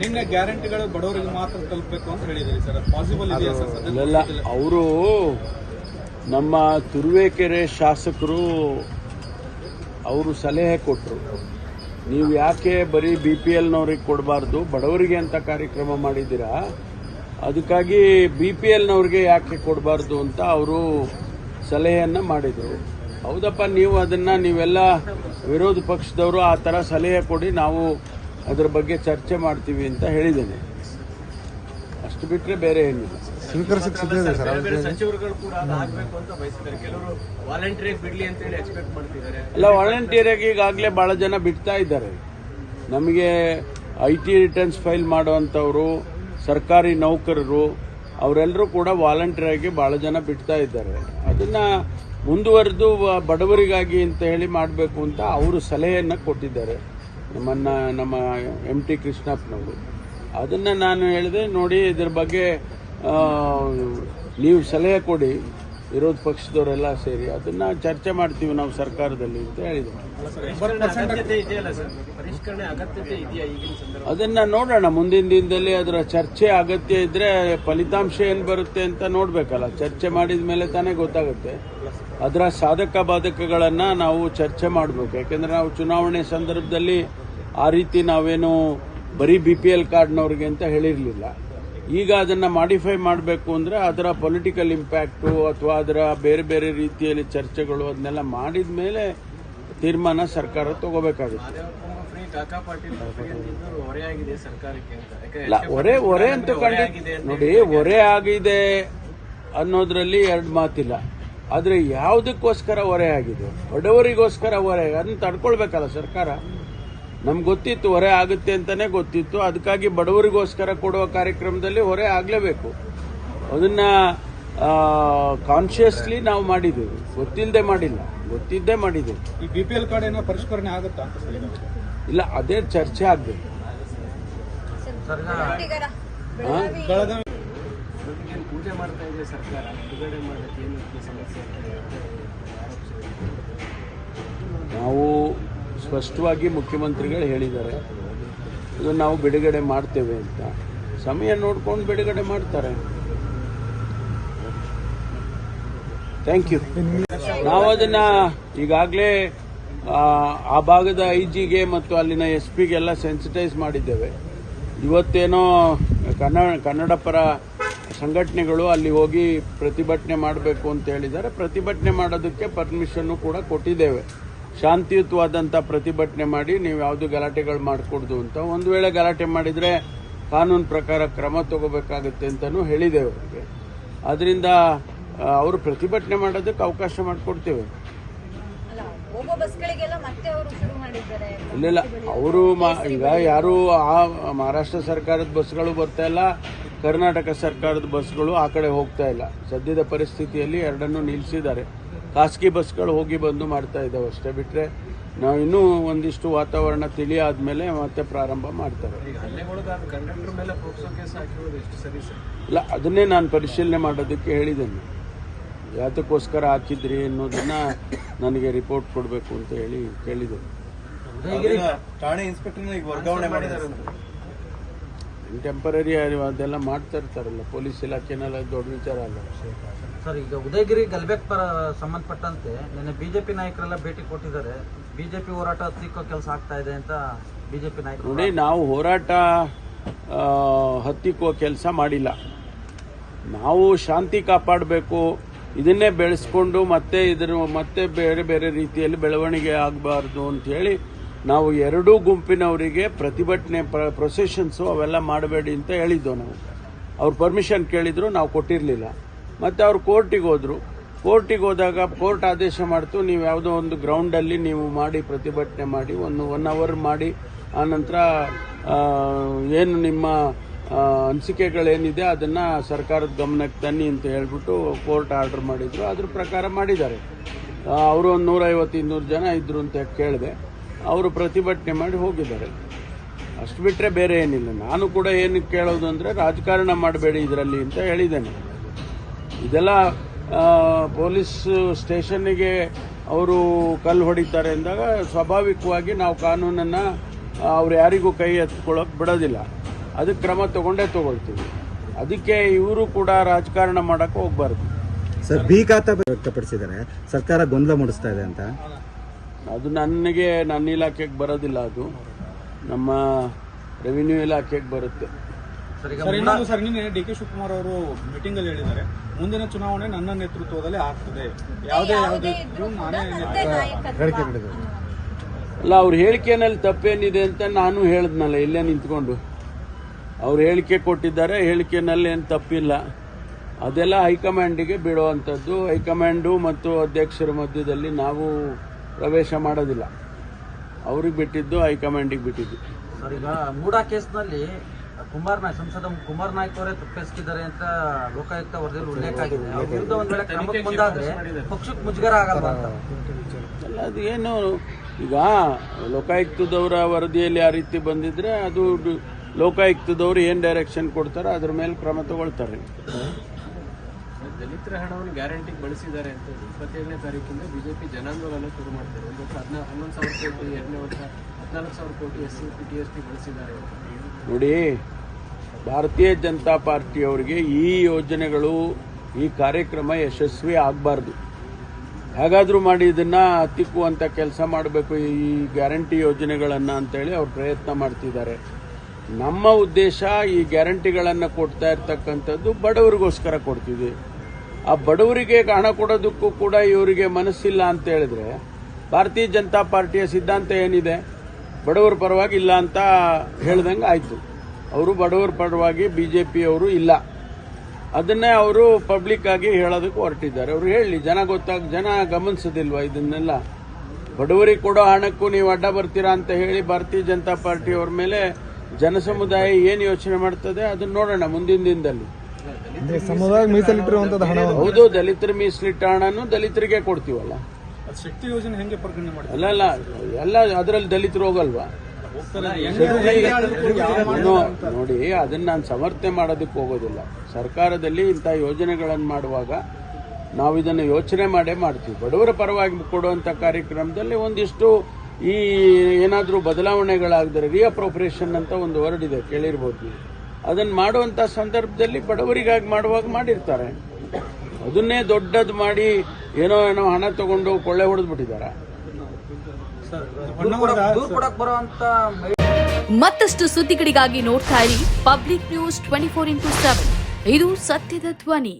ನಿನ್ನೆ ಗ್ಯಾರಂಟಿಗಳು ಬಡವರಿಗೆ ಮಾತ್ರ ತಲುಪಬೇಕು ಅಂತ ಹೇಳಿದ್ರಿ ಸರ್. ಪಾಸಿಬಲ್ ಇದೆಯಾ ಸರ್? ಅವರು ನಮ್ಮ ತುರುವೇಕೆರೆ ಶಾಸಕರು ಅವರು ಸಲಹೆ ಕೊಟ್ಟರು ನೀವು ಯಾಕೆ ಬರೀ ಬಿ ಪಿ ಎಲ್ನವ್ರಿಗೆ ಕೊಡಬಾರ್ದು? ಬಡವರಿಗೆ ಅಂತ ಕಾರ್ಯಕ್ರಮ ಮಾಡಿದ್ದೀರಾ? ಅದಕ್ಕಾಗಿ ಬಿ ಪಿ ಎಲ್ನವ್ರಿಗೆ ಯಾಕೆ ಕೊಡಬಾರ್ದು ಅಂತ ಅವರು ಸಲಹೆಯನ್ನು ಮಾಡಿದರು. ಹೌದಪ್ಪ ನೀವು ಅದನ್ನು ನೀವೆಲ್ಲ ವಿರೋಧ ಪಕ್ಷದವರು ಆ ಥರ ಸಲಹೆ ಕೊಡಿ ನಾವು ಅದ್ರ ಬಗ್ಗೆ ಚರ್ಚೆ ಮಾಡ್ತೀವಿ ಅಂತ ಹೇಳಿದ್ದೇನೆ. ಅಷ್ಟು ಬಿಟ್ಟರೆ ಬೇರೆ ಏನಿಲ್ಲ. ಸ್ವೀಕರಿಸಕ್ಕೆ ಸಿದ್ಧ ಇದೆ ಸರ್. ಬೇರೆ ಬೇರೆ ಸಚಿವರುಗಳು ಕೂಡ ಅದಾಗಬೇಕು ಅಂತ ಬಯಸಿದ್ದಾರೆ. ಕೆಲವರು ವಾಲಂಟಿಯರ್ ಬಿಡ್ಲಿ ಅಂತ ಹೇಳಿ ಎಕ್ಸ್ಪೆಕ್ಟ್ ಮಾಡ್ತಿದ್ದಾರೆ. ಅಲ್ಲ ವಾಲಂಟಿಯರಾಗಿ ಈಗಾಗಲೇ ಭಾಳ ಜನ ಬಿಡ್ತಾ ಇದ್ದಾರೆ. ನಮಗೆ ಐ ಟಿ ರಿಟರ್ನ್ಸ್ ಫೈಲ್ ಮಾಡುವಂಥವರು ಸರ್ಕಾರಿ ನೌಕರರು ಅವರೆಲ್ಲರೂ ಕೂಡ ವಾಲಂಟಿಯರ್ ಆಗಿ ಭಾಳ ಜನ ಬಿಡ್ತಾ ಇದ್ದಾರೆ. ಅದನ್ನು ಮುಂದುವರೆದು ಬಡವರಿಗಾಗಿ ಅಂತ ಹೇಳಿ ಮಾಡಬೇಕು ಅಂತ ಅವರು ಸಲಹೆಯನ್ನು ಕೊಟ್ಟಿದ್ದಾರೆ. ನಮ್ಮನ್ನ ನಮ್ಮ ಎಂ ಟಿ ಕೃಷ್ಣಪ್ಪನವರು. ಅದನ್ನು ನಾನು ಹೇಳಿದೆ ನೋಡಿ ಇದ್ರ ಬಗ್ಗೆ ನೀವು ಸಲಹೆ ಕೊಡಿ ವಿರೋಧ ಪಕ್ಷದವರೆಲ್ಲ ಸೇರಿ. ಅದನ್ನ ಚರ್ಚೆ ಮಾಡ್ತೀವಿ ನಾವು ಸರ್ಕಾರದಲ್ಲಿ ಅಂತ ಹೇಳಿದ್ರು. ಅದನ್ನ ನೋಡೋಣ. ಮುಂದಿನ ದಿನದಲ್ಲಿ ಅದರ ಚರ್ಚೆ ಅಗತ್ಯ ಇದ್ರೆ ಫಲಿತಾಂಶ ಏನು ಬರುತ್ತೆ ಅಂತ ನೋಡಬೇಕಲ್ಲ. ಚರ್ಚೆ ಮಾಡಿದ ಮೇಲೆ ತಾನೇ ಗೊತ್ತಾಗುತ್ತೆ. ಅದರ ಸಾಧಕ ಬಾಧಕಗಳನ್ನು ನಾವು ಚರ್ಚೆ ಮಾಡಬೇಕು. ಯಾಕೆಂದರೆ ನಾವು ಚುನಾವಣೆ ಸಂದರ್ಭದಲ್ಲಿ ಆ ರೀತಿ ನಾವೇನು ಬರೀ ಬಿ ಪಿ ಎಲ್ ಕಾರ್ಡ್ನವ್ರಿಗೆ ಅಂತ ಹೇಳಿರಲಿಲ್ಲ. ಈಗ ಅದನ್ನು ಮಾಡಿಫೈ ಮಾಡಬೇಕು ಅಂದರೆ ಅದರ ಪೊಲಿಟಿಕಲ್ ಇಂಪ್ಯಾಕ್ಟು ಅಥವಾ ಅದರ ಬೇರೆ ಬೇರೆ ರೀತಿಯಲ್ಲಿ ಚರ್ಚೆಗಳು ಅದನ್ನೆಲ್ಲ ಮಾಡಿದ ಮೇಲೆ ತೀರ್ಮಾನ ಸರ್ಕಾರ ತಗೋಬೇಕಾಗುತ್ತೆ. ಹೊರೆ ಹೊರೆ ಅಂತ ನೋಡಿ ಹೊರೆ ಆಗಿದೆ ಅನ್ನೋದ್ರಲ್ಲಿ ಎರಡು ಮಾತಿಲ್ಲ. ಆದ್ರೆ ಯಾವುದಕ್ಕೋಸ್ಕರ ಹೊರೆ ಆಗಿದೆ? ಬಡವರಿಗೋಸ್ಕರ ಹೊರೆ ಅದನ್ನ ತಡ್ಕೊಳ್ಬೇಕಲ್ಲ ಸರ್ಕಾರ? ನಮ್ಗೆ ಗೊತ್ತಿತ್ತು ಹೊರೆ ಆಗುತ್ತೆ ಅಂತಾನೆ ಗೊತ್ತಿತ್ತು. ಅದಕ್ಕಾಗಿ ಬಡವರಿಗೋಸ್ಕರ ಕೊಡುವ ಕಾರ್ಯಕ್ರಮದಲ್ಲಿ ಹೊರೆ ಆಗಲೇಬೇಕು. ಅದನ್ನ ಕಾನ್ಶಿಯಸ್ಲಿ ನಾವು ಮಾಡಿದ್ದೀವಿ. ಗೊತ್ತಿಲ್ಲದೆ ಮಾಡಿಲ್ಲ. ಗೊತ್ತಿದ್ದೇ ಮಾಡಿದ್ದೀವಿ. ಈ ಬಿ ಪಿ ಎಲ್ ಕಾರ್ಡ್ ಏನೋ ಪರಿಷ್ಕರಣೆ ಆಗುತ್ತಾ? ಇಲ್ಲ ಅದೇ ಚರ್ಚೆ ಆಗಬೇಕು. ಪೂಜೆ ಮಾಡ್ತಾ ಸರ್ಕಾರ. ಬಿಡುಗಡೆ ಮಾಡಕ್ಕೆ ಏನು ಸಮಸ್ಯೆ ನಾವು ಸ್ಪಷ್ಟವಾಗಿ ಮುಖ್ಯಮಂತ್ರಿಗಳು ಹೇಳಿದ್ದಾರೆ, ಇದು ನಾವು ಬಿಡುಗಡೆ ಮಾಡ್ತೇವೆ ಅಂತ. ಸಮಯ ನೋಡ್ಕೊಂಡು ಬಿಡುಗಡೆ ಮಾಡ್ತಾರೆ. ಥ್ಯಾಂಕ್ ಯು ನಾವು ಅದನ್ನ ಈಗಾಗಲೇ, ಆ ಭಾಗದ ಐ ಜಿಗೆ ಮತ್ತು ಅಲ್ಲಿನ ಎಸ್ ಪಿಗೆಲ್ಲ ಸೆನ್ಸಿಟೈಸ್ ಮಾಡಿದ್ದೇವೆ. ಇವತ್ತೇನೋ ಕನ್ನಡ ಕನ್ನಡ ಪರ ಸಂಘಟನೆಗಳು ಅಲ್ಲಿ ಹೋಗಿ ಪ್ರತಿಭಟನೆ ಮಾಡಬೇಕು ಅಂತ ಹೇಳಿದ್ದಾರೆ. ಪ್ರತಿಭಟನೆ ಮಾಡೋದಕ್ಕೆ ಪರ್ಮಿಷನ್ನು ಕೂಡ ಕೊಟ್ಟಿದ್ದೇವೆ. ಶಾಂತಿಯುತವಾದಂಥ ಪ್ರತಿಭಟನೆ ಮಾಡಿ ನೀವು ಯಾವುದು ಗಲಾಟೆಗಳು ಮಾಡಿಕೊಡ್ದು ಅಂತ. ಒಂದು ವೇಳೆ ಗಲಾಟೆ ಮಾಡಿದರೆ ಕಾನೂನು ಪ್ರಕಾರ ಕ್ರಮ ತಗೋಬೇಕಾಗುತ್ತೆ ಅಂತಲೂ ಹೇಳಿದ್ದೇವೆ ಅವರಿಗೆ. ಅದರಿಂದ ಅವರು ಪ್ರತಿಭಟನೆ ಮಾಡೋದಕ್ಕೆ ಅವಕಾಶ ಮಾಡಿಕೊಡ್ತೇವೆ. ಇಲ್ಲ ಅವರು ಈಗ ಯಾರು ಆ ಮಹಾರಾಷ್ಟ್ರ ಸರ್ಕಾರದ ಬಸ್ಗಳು ಬರ್ತಾ ಇಲ್ಲ. ಕರ್ನಾಟಕ ಸರ್ಕಾರದ ಬಸ್ಗಳು ಆ ಕಡೆ ಹೋಗ್ತಾ ಇಲ್ಲ. ಸದ್ಯದ ಪರಿಸ್ಥಿತಿಯಲ್ಲಿ ಎರಡನ್ನೂ ನಿಲ್ಲಿಸಿದ್ದಾರೆ ಖಾಸಗಿ ಬಸ್ಗಳು ಹೋಗಿ ಬಂದು ಮಾಡ್ತಾ ಇದ್ದಾವೆ ಅಷ್ಟೇ ಬಿಟ್ಟರೆ ನಾವು ಇನ್ನೂ ಒಂದಿಷ್ಟು ವಾತಾವರಣ ತಿಳಿಯಾದ ಮೇಲೆ ಮತ್ತೆ ಪ್ರಾರಂಭ ಮಾಡ್ತಾರೆ ಇಲ್ಲ, ಅದನ್ನೇ ನಾನು ಪರಿಶೀಲನೆ ಮಾಡೋದಕ್ಕೆ ಹೇಳಿದ್ದೇನೆ. ಯಾತಕ್ಕೋಸ್ಕರ ಹಾಕಿದ್ರಿ ಅನ್ನೋದನ್ನ ನನಗೆ ರಿಪೋರ್ಟ್ ಕೊಡಬೇಕು ಅಂತ ಹೇಳಿ ಕೇಳಿದ್ದೇನೆ. ಠಾಣೆ ವರ್ಗಾವಣೆ ಮಾಡಿದ್ದಾರೆ. ಟೆಂಪರರಿ ಅದೆಲ್ಲ ಮಾಡ್ತಾ ಇರ್ತಾರಲ್ಲ ಪೊಲೀಸ್ ಇಲಾಖೆನೆಲ್ಲ ದೊಡ್ಡ ವಿಚಾರ ಅಲ್ಲ. ಸರ್ ಈಗ ಉದಯಗಿರಿ ಗಲ್ಬೇಕ್ ಪರ ಸಂಬಂಧಪಟ್ಟಂತೆ ನಿನ್ನೆ ಬಿಜೆಪಿ ನಾಯಕರೆಲ್ಲ ಭೇಟಿ ಕೊಟ್ಟಿದ್ದಾರೆ. ಬಿಜೆಪಿ ಹೋರಾಟ ಹತ್ತಿಕ್ಕೋ ಕೆಲಸ ಆಗ್ತಾ ಇದೆ ಅಂತ ಬಿಜೆಪಿ ನಾಯಕರು ನೋಡಿ ನಾವು ಹೋರಾಟ ಹತ್ತಿಕ್ಕೋ ಕೆಲಸ ಮಾಡಿಲ್ಲ. ನಾವು ಶಾಂತಿ ಕಾಪಾಡಬೇಕು ಇದನ್ನೇ ಬೆಳೆಸ್ಕೊಂಡು ಮತ್ತೆ ಇದ್ರ ಮತ್ತೆ ಬೇರೆ ಬೇರೆ ರೀತಿಯಲ್ಲಿ ಬೆಳವಣಿಗೆ ಆಗಬಾರ್ದು ಅಂತ ಹೇಳಿ ನಾವು ಎರಡೂ ಗುಂಪಿನವರಿಗೆ ಪ್ರತಿಭಟನೆ ಪ್ರೊಸೆಷನ್ಸು ಅವೆಲ್ಲ ಮಾಡಬೇಡಿ ಅಂತ ಹೇಳಿದ್ದೆವು ನಾವು. ಅವ್ರು ಪರ್ಮಿಷನ್ ಕೇಳಿದ್ರು ನಾವು ಕೊಟ್ಟಿರಲಿಲ್ಲ. ಮತ್ತು ಅವ್ರು ಕೋರ್ಟಿಗೆ ಹೋದರು. ಕೋರ್ಟಿಗೆ ಹೋದಾಗ ಕೋರ್ಟ್ ಆದೇಶ ಮಾಡ್ತು ನೀವು ಯಾವುದೋ ಒಂದು ಗ್ರೌಂಡಲ್ಲಿ ನೀವು ಮಾಡಿ ಪ್ರತಿಭಟನೆ ಮಾಡಿ ಒಂದು ಒನ್ ಅವರ್ ಮಾಡಿ ಆನಂತರ ನಂತರ ಏನು ನಿಮ್ಮ ಆ, ಅನಿಸಿಕೆಗಳೇನಿದೆ ಅದನ್ನು ಸರ್ಕಾರದ ಗಮನಕ್ಕೆ ತನ್ನಿ ಅಂತ ಹೇಳ್ಬಿಟ್ಟು ಕೋರ್ಟ್ ಆರ್ಡರ್ ಮಾಡಿದರು. ಅದ್ರ ಪ್ರಕಾರ ಮಾಡಿದ್ದಾರೆ. ಅವರು ಒಂದು ನೂರೈವತ್ತು ಇನ್ನೂರು ಜನ ಇದ್ದರು ಅಂತ ಕೇಳಿದೆ. ಅವರು ಪ್ರತಿಭಟನೆ ಮಾಡಿ ಹೋಗಿದ್ದಾರೆ. ಅಷ್ಟು ಬಿಟ್ಟರೆ ಬೇರೆ ಏನಿಲ್ಲ. ನಾನು ಕೂಡ ಏನು ಕೇಳೋದು ಅಂದರೆ ರಾಜಕಾರಣ ಮಾಡಬೇಡಿ ಇದರಲ್ಲಿ ಅಂತ ಹೇಳಿದ್ದೇನೆ. ಇದೆಲ್ಲ ಪೊಲೀಸ್ ಸ್ಟೇಷನ್ನಿಗೆ ಅವರು ಕಲ್ಲು ಹೊಡಿತಾರೆ ಅಂದಾಗ ಸ್ವಾಭಾವಿಕವಾಗಿ ನಾವು ಕಾನೂನನ್ನು ಅವ್ರು ಯಾರಿಗೂ ಕೈ ಎತ್ಕೊಳ್ಳೋಕೆ ಬಿಡೋದಿಲ್ಲ. ಅದಕ್ಕೆ ಕ್ರಮ ತಗೊಂಡೇ ತಗೊಳ್ತೀವಿ. ಅದಕ್ಕೆ ಇವರು ಕೂಡ ರಾಜಕಾರಣ ಮಾಡೋಕ್ಕೆ ಹೋಗ್ಬಾರ್ದು. ಸರ್ ಖಾತಾ ವ್ಯಕ್ತಪಡಿಸಿದ್ದಾರೆ. ಸರ್ಕಾರ ಗೊಂದಲ ಮೂಡಿಸ್ತಾ ಇದೆ ಅಂತ. ಅದು ನನಗೆ ನನ್ನ ಇಲಾಖೆಗೆ ಬರೋದಿಲ್ಲ ಅದು. ನಮ್ಮ ರೆವಿನ್ಯೂ ಇಲಾಖೆಗೆ ಬರುತ್ತೆ. ಸರ್ ಈಗ ಸರ್ ಇನ್ನೊಂದು ಸರ್ ನಿನ್ನೆ ಡಿ ಕೆ ಶಿವಕುಮಾರ್ ಅವರು ಮೀಟಿಂಗ್ ಅಲ್ಲಿ ಹೇಳಿದ್ದಾರೆ. ಮುಂದಿನ ಚುನಾವಣೆ ನನ್ನ ನೇತೃತ್ವದಲ್ಲಿ ಆಗ್ತದೆ. ಯಾವುದೇ ಯಾವುದೇ ನಾನೇ ಅಲ್ಲ ಅವ್ರ ಹೇಳಿಕೆನಲ್ಲಿ ತಪ್ಪೇನಿದೆ ಅಂತ ನಾನು ಹೇಳಿದ್ನಲ್ಲ ಇಲ್ಲೇ ನಿಂತ್ಕೊಂಡು. ಅವ್ರು ಹೇಳಿಕೆ ಕೊಟ್ಟಿದ್ದಾರೆ ಹೇಳಿಕೆನಲ್ಲಿ ಏನು ತಪ್ಪಿಲ್ಲ. ಅದೆಲ್ಲ ಹೈಕಮಾಂಡಿಗೆ ಬಿಡುವಂಥದ್ದು. ಹೈಕಮಾಂಡು ಮತ್ತು ಅಧ್ಯಕ್ಷರ ಮಧ್ಯದಲ್ಲಿ ನಾವು ಪ್ರವೇಶ ಮಾಡೋದಿಲ್ಲ. ಅವ್ರಿಗೆ ಬಿಟ್ಟಿದ್ದು ಹೈಕಮಾಂಡಿಗೆ ಬಿಟ್ಟಿದ್ದು. ಸರ್ ಈಗ ಮೂಡಾ ಕೇಸ್ನಲ್ಲಿ ಕುಮಾರ್ ನಾಯ್ಕ್ ಸಂಸದ ಕುಮಾರ್ ನಾಯ್ಕ್ ಅವರೇ ತಪ್ಪಿಸ್ತಿದ್ದಾರೆ ಅಂತ ಲೋಕಾಯುಕ್ತ ವರದಿಯಲ್ಲಿ ಉಲ್ಲೇಖ ಆಗಿದೆ. ಅವ್ರ ವಿರುದ್ಧ ಒಂದ್ ವೇಳೆ ಕ್ರಮಕ್ಕೆ ಮುಂದಾದ್ರೆ ಪಕ್ಷಕ್ಕೆ ಮುಜುಗರ ಆಗಲ್ಲ ಅಂತ? ಅಲ್ಲ ಅದು ಏನು ಈಗ ಲೋಕಾಯುಕ್ತದವರ ವರದಿಯಲ್ಲಿ ಆ ರೀತಿ ಬಂದಿದ್ರೆ ಅದು ಲೋಕಾಯುಕ್ತದವ್ರು ಲೋಕಾಯುಕ್ತದವರು ಏನು ಡೈರೆಕ್ಷನ್ ಕೊಡ್ತಾರೋ ಅದ್ರ ಮೇಲೆ ಕ್ರಮ ತಗೊಳ್ತಾರೆ. ದಲಿತರ ಹಣವನ್ನು ಗ್ಯಾರಂಟಿಗೆ ಬಳಸಿದ್ದಾರೆ ಅಂತ ಇಪ್ಪತ್ತೇಳನೇ ತಾರೀಕಿಂದ ಬಿಜೆಪಿ ಜನಾಂದೋಲನ ಶುರು ಮಾಡ್ತಾರೆ. ಒಂದು ವರ್ಷ ಹದಿನಾ ಹನ್ನೊಂದು ಸಾವಿರ ಕೋಟಿ, ಎರಡನೇ ವರ್ಷ ಹದಿನಾಲ್ಕು ಸಾವಿರ ಕೋಟಿ S C T S T ಬಳಸಿದ್ದಾರೆ ನೋಡಿ, ಭಾರತೀಯ ಜನತಾ ಪಾರ್ಟಿಯವರಿಗೆ ಈ ಯೋಜನೆಗಳು, ಈ ಕಾರ್ಯಕ್ರಮ ಯಶಸ್ವಿ ಆಗಬಾರ್ದು. ಹೇಗಾದರೂ ಮಾಡಿ ಇದನ್ನು ಹತ್ತಿಕ್ಕುವಂಥ ಕೆಲಸ ಮಾಡಬೇಕು ಈ ಗ್ಯಾರಂಟಿ ಯೋಜನೆಗಳನ್ನು ಅಂತೇಳಿ ಅವ್ರು ಪ್ರಯತ್ನ ಮಾಡ್ತಿದ್ದಾರೆ. ನಮ್ಮ ಉದ್ದೇಶ ಈ ಗ್ಯಾರಂಟಿಗಳನ್ನು ಕೊಡ್ತಾ ಇರ್ತಕ್ಕಂಥದ್ದು ಬಡವರಿಗೋಸ್ಕರ ಕೊಡ್ತೀವಿ ಆ ಬಡವರಿಗೆ ಹಣ ಕೊಡೋದಕ್ಕೂ ಕೂಡ ಇವರಿಗೆ ಮನಸ್ಸಿಲ್ಲ ಅಂತ ಹೇಳಿದ್ರೆ ಭಾರತೀಯ ಜನತಾ ಪಾರ್ಟಿಯ ಸಿದ್ಧಾಂತ ಏನಿದೆ? ಬಡವರ ಪರವಾಗಿ ಇಲ್ಲ ಅಂತ ಹೇಳ್ದಂಗೆ ಆಯಿತು. ಅವರು ಬಡವರ ಪರವಾಗಿ ಬಿ ಜೆ ಪಿಯವರು ಇಲ್ಲ. ಅದನ್ನೇ ಅವರು ಪಬ್ಲಿಕ್ ಆಗಿ ಹೇಳೋದಕ್ಕೆ ಹೊರಟಿದ್ದಾರೆ. ಅವರು ಹೇಳಿ, ಜನ ಗೊತ್ತಾಗ ಜನ ಗಮನಿಸೋದಿಲ್ವಾ ಇದನ್ನೆಲ್ಲ? ಬಡವರಿಗೆ ಕೊಡೋ ಹಣಕ್ಕೂ ನೀವು ಅಡ್ಡ ಬರ್ತೀರಾ ಅಂತ ಹೇಳಿ ಭಾರತೀಯ ಜನತಾ ಪಾರ್ಟಿಯವ್ರ ಮೇಲೆ ಜನಸಮುದಾಯ ಏನು ಯೋಚನೆ ಮಾಡ್ತದೆ? ಅದನ್ನ ನೋಡೋಣ ಮುಂದಿನ ದಿನದಲ್ಲಿ. ಸಮುದಾಯ ಮೀಸಲಿಟ್ಟಿರುವಂತದ್ದು ಹಣ ಹೌದು ದಲಿತರ ಮೀಸಲಿಟ್ಟ ಹಣನು ದಲಿತರಿಗೆ ಕೊಡ್ತೀವಲ್ಲ? ಶಕ್ತಿ ಯೋಜನೆ ಹೆಂಗೆ ಪರಿಗಣನೆ ಮಾಡಿ ಅಲ್ಲ ಅಲ್ಲ ಎಲ್ಲ ಅದರಲ್ಲಿ ದಲಿತರು ಹೋಗಲ್ವಾ? ನೋಡಿ ಅದನ್ನ ನಾನು ಸಮರ್ಥನೆ ಮಾಡೋದಕ್ಕೆ ಹೋಗೋದಿಲ್ಲ. ಸರ್ಕಾರದಲ್ಲಿ ಇಂಥ ಯೋಜನೆಗಳನ್ನು ಮಾಡುವಾಗ ನಾವು ಇದನ್ನು ಯೋಚನೆ ಮಾಡೇ ಮಾಡ್ತೀವಿ. ಬಡವರ ಪರವಾಗಿ ಕೊಡುವಂಥ ಕಾರ್ಯಕ್ರಮದಲ್ಲಿ ಒಂದಿಷ್ಟು ಈ ಏನಾದರೂ ಬದಲಾವಣೆಗಳಾಗಿದ್ರೆ ರಿಅಪ್ರೋಪ್ರಿಯೇಷನ್ ಅಂತ ಒಂದು ವರ್ಡ್ ಇದೆ ಕೇಳಿರ್ಬೋದು ನೀವು. ಅದನ್ನು ಮಾಡುವಂಥ ಸಂದರ್ಭದಲ್ಲಿ ಬಡವರಿಗಾಗಿ ಮಾಡುವಾಗ ಮಾಡಿರ್ತಾರೆ. ಅದನ್ನೇ ದೊಡ್ಡದು ಮಾಡಿ ಏನೋ ಏನೋ ಹಣ ತಗೊಂಡು ಕೊಳ್ಳೆ ಹೊಡೆದ್ಬಿಟ್ಟಿದ್ದಾರೆ ಮತ್ತಷ್ಟು ಸುದ್ದಿಗಳಿಗಾಗಿ ನೋಡ್ತಾ ಇರಿ public news twenty four into seven. ಇದು ಸತ್ಯದ ಧ್ವನಿ.